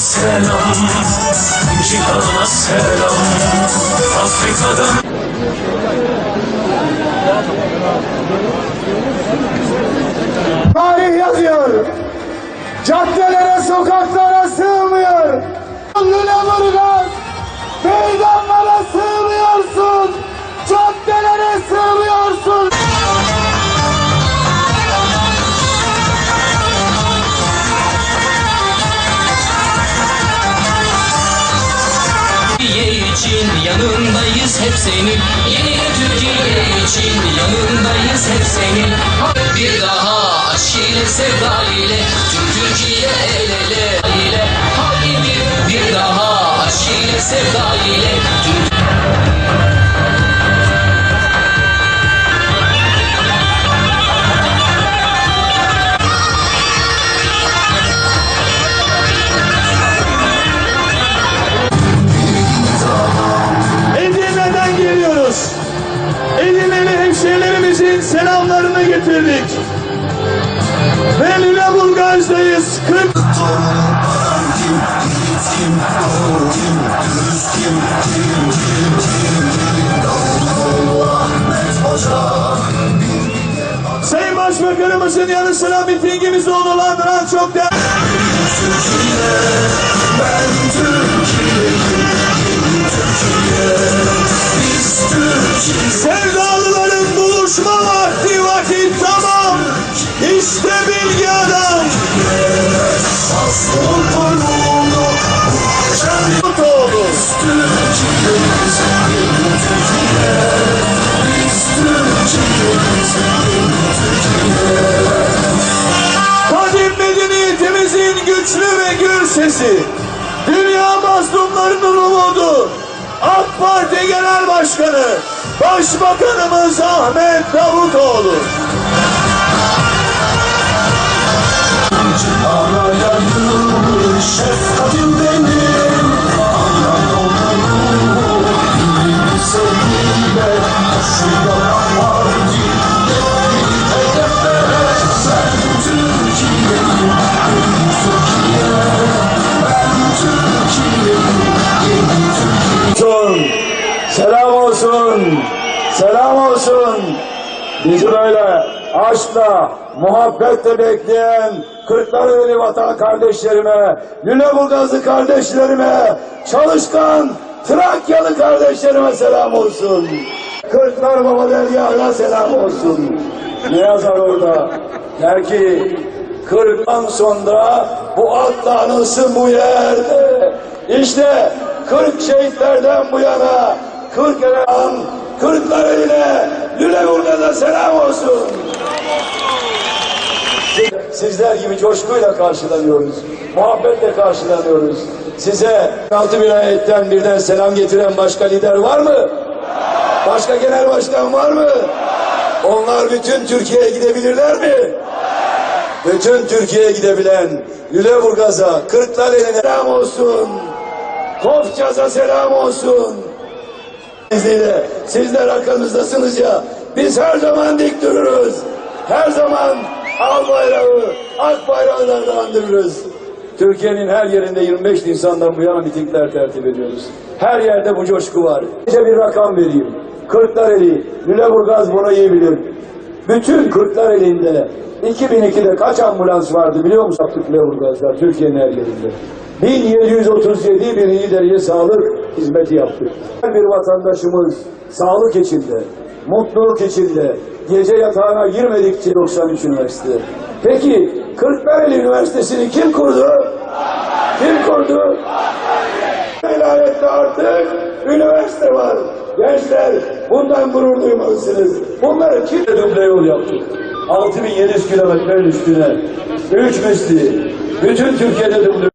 selam Cihan'a selam Afrika'dan Tarih yazıyor. Caddelere, sokaklara yanındayız hep senin. Yeni Türkiye için yanındayız hep senin. Bir daha aşk ile sevda ile Tüm Türkiye el ele ile Hadi bir, bir daha aşk ile sevda ile selamlarını getirdik. Ve Lüleburgaz'dayız. 40 Sayın Başbakanımızın yanı sıra mitingimizi onurlandıran çok değerli Sevdalıların sesi. Dünya mazlumlarının umudu. AK Parti Genel Başkanı Başbakanımız Ahmet Davutoğlu. Selam olsun Selam olsun Bizi böyle aşkla, muhabbetle bekleyen Kırklareli vatan kardeşlerime, Lüleburgazlı kardeşlerime, çalışkan Trakyalı kardeşlerime selam olsun. Kırklar Baba Derya'ya selam olsun. Ne yazar orada? Der ki, kırktan sonra bu atla anılsın bu yerde. İşte kırk şehitlerden bu yana, kırk elan, kırklar eline, Lüleburgaz'a selam olsun. Sizler gibi coşkuyla karşılanıyoruz. Muhabbetle karşılanıyoruz. Size altı vilayetten birden selam getiren başka lider var mı? Başka genel başkan var mı? Onlar bütün Türkiye'ye gidebilirler mi? Bütün Türkiye'ye gidebilen Lüleburgaz'a, Kırklareli'ne selam olsun. Kofçaz'a selam olsun. İzniyle sizler arkamızdasınız ya biz her zaman dik dururuz. Her zaman al bayrağı, ak bayrağı dalgalandırırız. Türkiye'nin her yerinde 25 Nisan'dan bu yana mitingler tertip ediyoruz. Her yerde bu coşku var. Size bir rakam vereyim. Kırklareli, Lüleburgaz bunu iyi bilir. Bütün Kırklareli'nde 2002'de kaç ambulans vardı biliyor musun? Lüleburgaz'da Türkiye'nin her yerinde. 1737 bir iyi derece sağlık hizmeti yaptık. Her bir vatandaşımız sağlık içinde, mutluluk içinde, gece yatağına girmedikçe 93 üniversite. Peki Kırklareli Üniversitesi'ni kim kurdu? Kim kurdu? Vilayette artık üniversite var. Gençler bundan gurur duymalısınız. Bunları kim duble yol yaptık? 6700 kilometrenin üstüne. Üç misli. Bütün Türkiye'de duble